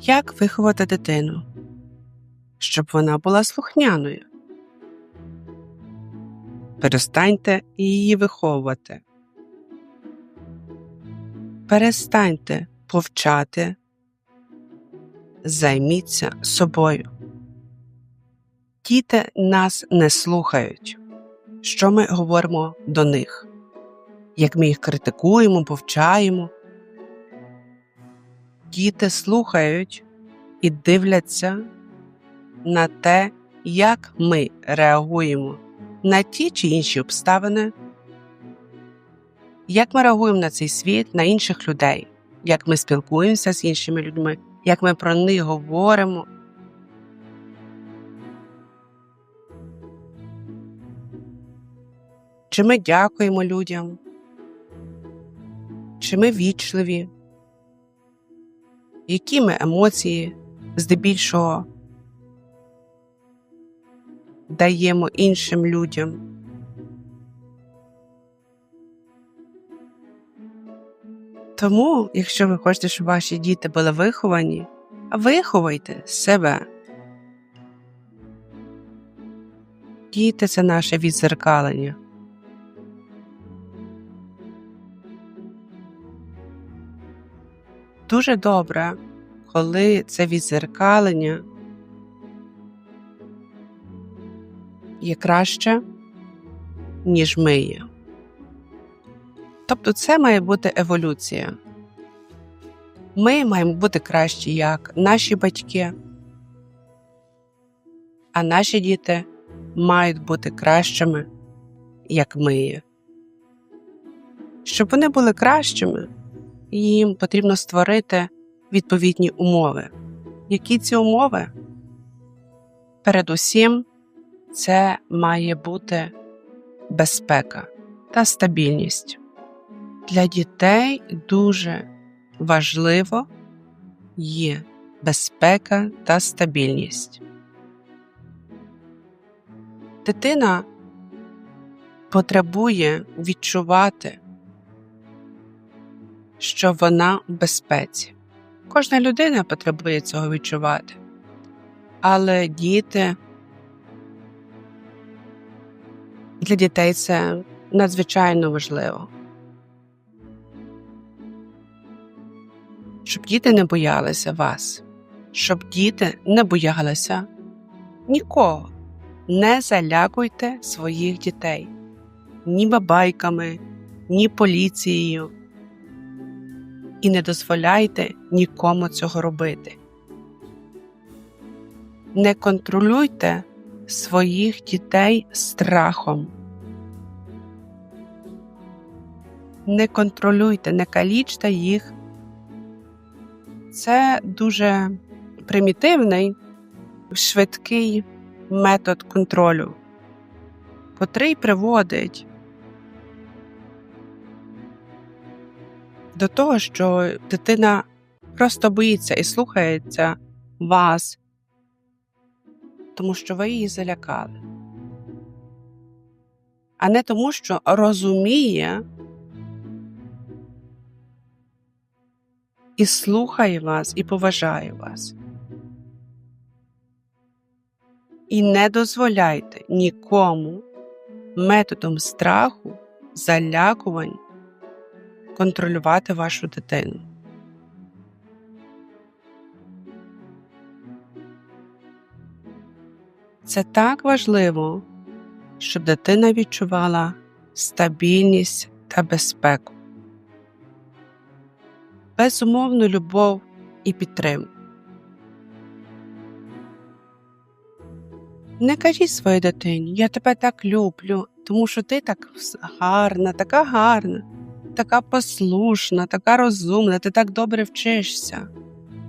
Як виховати дитину, щоб вона була слухняною? Перестаньте її виховувати. Перестаньте повчати. Займіться собою. Діти нас не слухають, що ми говоримо до них, як ми їх критикуємо, повчаємо. Діти слухають і дивляться на те, як ми реагуємо на ті чи інші обставини, як ми реагуємо на цей світ, на інших людей, як ми спілкуємося з іншими людьми, як ми про них говоримо. Чи ми дякуємо людям, чи ми вічливі, які ми емоції здебільшого даємо іншим людям. Тому, якщо ви хочете, щоб ваші діти були виховані, виховуйте себе. Діти це наше відзеркалення. Дуже добре, коли це відзеркалення є краще, ніж ми є. Тобто це має бути еволюція. Ми маємо бути кращі, як наші батьки, а наші діти мають бути кращими, як ми є. Щоб вони були кращими, їм потрібно створити відповідні умови. Які ці умови? Передусім, це має бути безпека та стабільність. Для дітей дуже важливо є безпека та стабільність. Дитина потребує відчувати, що вона в безпеці. Кожна людина потребує цього відчувати, але діти для дітей це надзвичайно важливо. Щоб діти не боялися вас, щоб діти не боялися нікого. Не залякуйте своїх дітей ні бабайками, ні поліцією. І не дозволяйте нікому цього робити. Не контролюйте своїх дітей страхом. Не контролюйте, не калічте їх. Це дуже примітивний, швидкий метод контролю, котрий приводить до того, що дитина просто боїться і слухається вас, тому що ви її залякали, а не тому, що розуміє і слухає вас, і поважає вас. І не дозволяйте нікому методом страху, залякувань контролювати вашу дитину. Це так важливо, щоб дитина відчувала стабільність та безпеку, безумовну любов і підтримку. Не кажіть своїй дитині, я тебе так люблю, тому що ти так гарна, така гарна, така послушна, така розумна, ти так добре вчишся.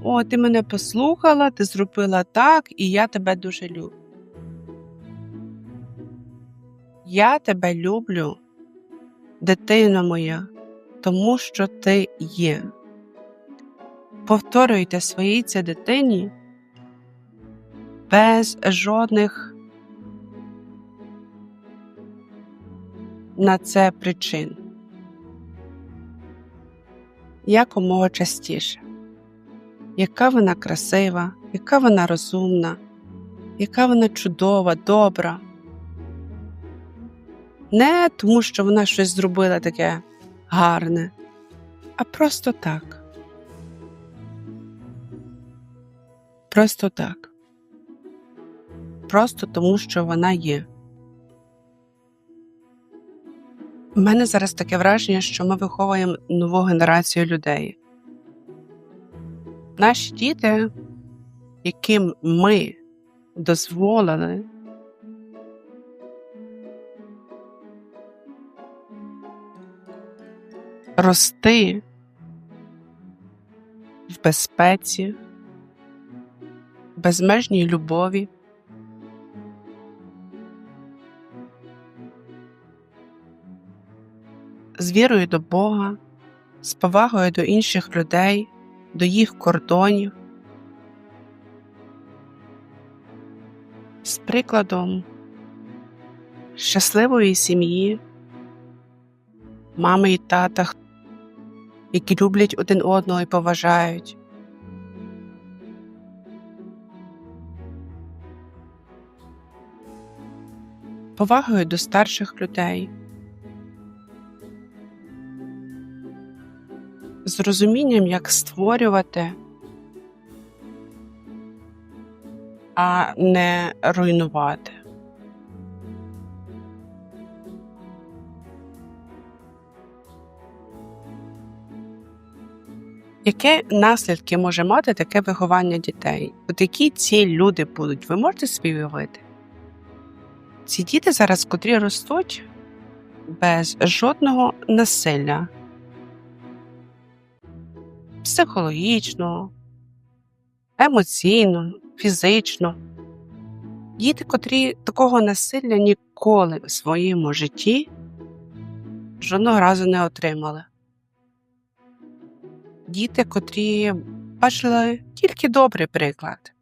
О, ти мене послухала, ти зробила так, і я тебе дуже люблю. Я тебе люблю, дитина моя, тому що ти є. Повторюйте своїй цій дитині без жодних на це причин якомога частіше. яка вона красива, яка вона розумна, яка вона чудова, добра. Не тому, що вона щось зробила таке гарне, а просто так. Просто так. Просто тому, що вона є. У мене зараз таке враження, що ми виховуємо нову генерацію людей. Наші діти, яким ми дозволили рости в безпеці, безмежній любові. З вірою до Бога, з повагою до інших людей, до їх кордонів, з прикладом щасливої сім'ї, мами і тата, які люблять один одного і поважають. Повагою до старших людей, з розумінням, як створювати, а не руйнувати. Які наслідки може мати таке виховання дітей? От які ці люди будуть? Ви можете собі уявити? Ці діти зараз, котрі ростуть без жодного насилля, психологічного, емоційно, фізично. Діти, котрі такого насилля ніколи в своєму житті жодного разу не отримали. Діти, котрі бачили тільки добрий приклад.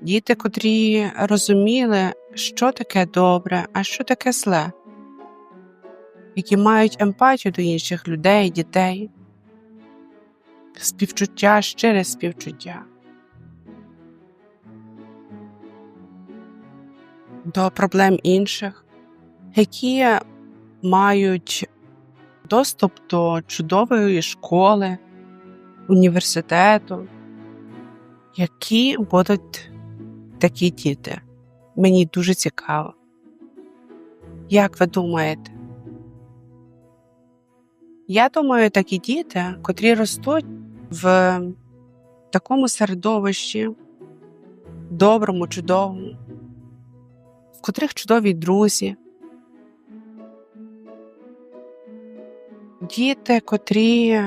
Діти, котрі розуміли, що таке добре, а що таке зле, які мають емпатію до інших людей, дітей, співчуття, щире співчуття. До проблем інших, які мають доступ до чудової школи, університету, які будуть такі діти. Мені дуже цікаво. Як ви думаєте? Я думаю, такі діти, котрі ростуть в такому середовищі, доброму, чудовому, в котрих чудові друзі, діти, котрі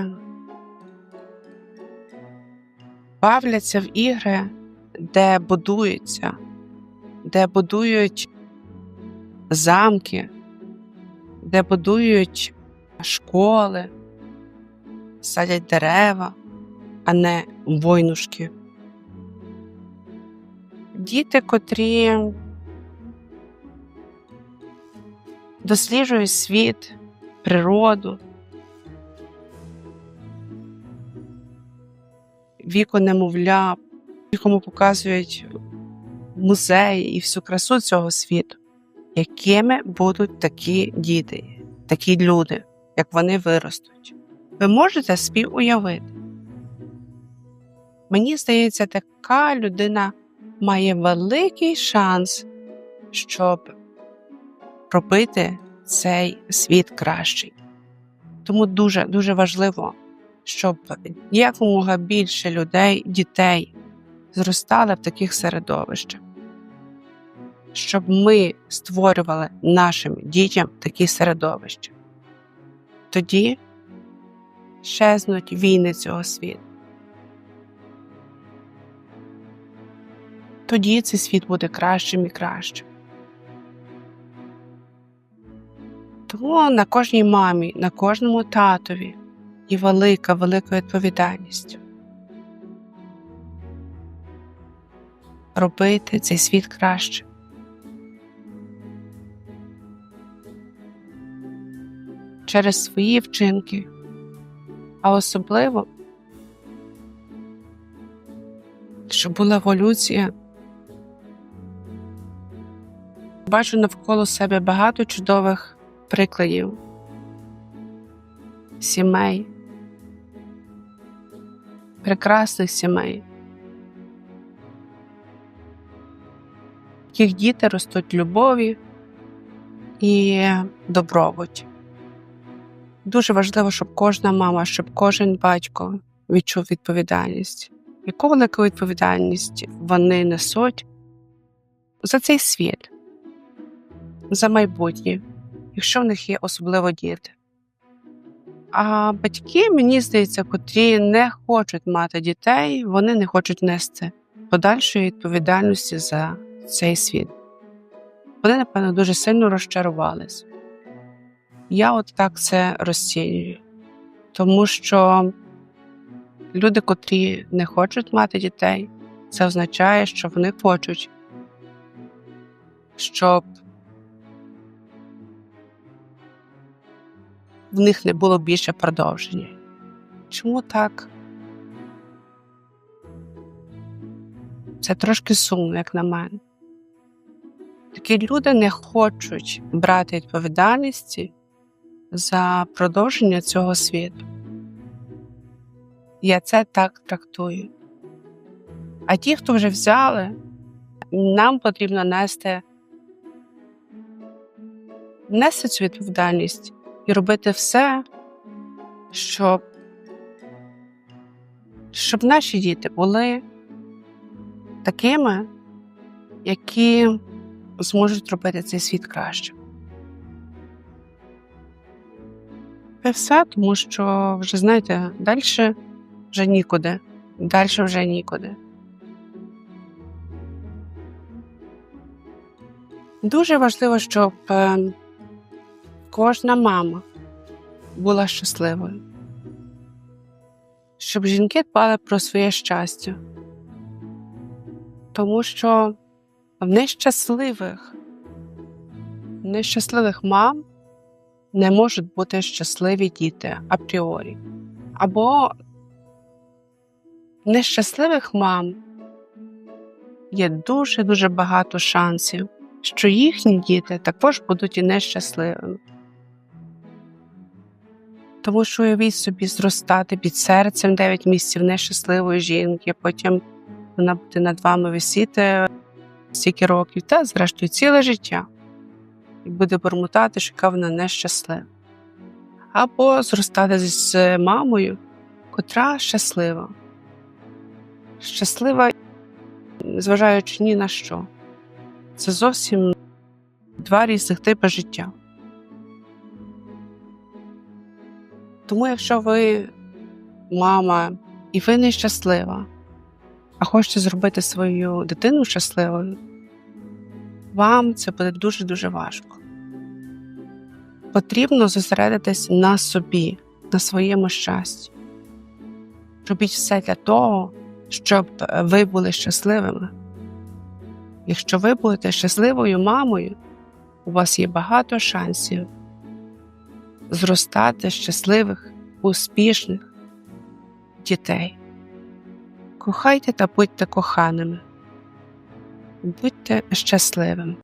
бавляться в ігри, де будуються, де будують замки, де будують школи, садять дерева, а не войнушки. Діти, котрі досліджують світ, природу, віку немовля, якому показують музеї і всю красу цього світу, якими будуть такі діти, такі люди, як вони виростуть. Ви можете співуявити. Мені здається, така людина має великий шанс, щоб робити цей світ кращий. Тому дуже дуже важливо, щоб якомога більше людей, дітей зростали в таких середовищах, щоб ми створювали нашим дітям такі середовища. Тоді щезнуть війни цього світу. Тоді цей світ буде кращим і кращим. Тому на кожній мамі, на кожному татові є велика, велика відповідальність робити цей світ краще. Через свої вчинки, а особливо щоб була еволюція. Бачу навколо себе багато чудових прикладів, сімей, прекрасних сімей. Їх діти ростуть любові і добробуті. Дуже важливо, щоб кожна мама, щоб кожен батько відчув відповідальність. Яку велику відповідальність вони несуть за цей світ, за майбутнє, якщо в них є особливо діти. А батьки, мені здається, котрі не хочуть мати дітей, вони не хочуть нести подальшої відповідальності за цей світ. Вони, напевно, дуже сильно розчарувались. Я от так це розцінюю, тому що люди, котрі не хочуть мати дітей, це означає, що вони хочуть, щоб в них не було більше продовження. Чому так? Це трошки сумно, як на мене. Такі люди не хочуть брати відповідальності за продовження цього світу. Я це так трактую. А ті, хто вже взяли, нам потрібно нести, нести цю відповідальність і робити все, щоб, щоб наші діти були такими, які зможуть робити цей світ краще. Це все, тому що вже знаєте, далі вже нікуди, далі вже нікуди. Дуже важливо, щоб е, кожна мама була щасливою, щоб жінки дбали про своє щастя, тому що в нещасливих, в нещасливих мам не можуть бути щасливі діти апріорі. Або нещасливих мам є дуже-дуже багато шансів, що їхні діти також будуть і нещасливими. Тому що уявіть собі зростати під серцем 9 місяців нещасливої жінки, потім вона буде над вами висіти стільки років, та зрештою ціле життя, і буде бурмотати, що яка вона нещаслива. Або зростати з мамою, котра щаслива. Щаслива, зважаючи ні на що. Це зовсім два різних типи життя. Тому, якщо ви мама і ви нещаслива, а хочете зробити свою дитину щасливою, вам це буде дуже-дуже важко. Потрібно зосередитись на собі, на своєму щасті. Робіть все для того, щоб ви були щасливими. Якщо ви будете щасливою мамою, у вас є багато шансів зростати щасливих, успішних дітей. Кохайте та будьте коханими, будьте щасливими.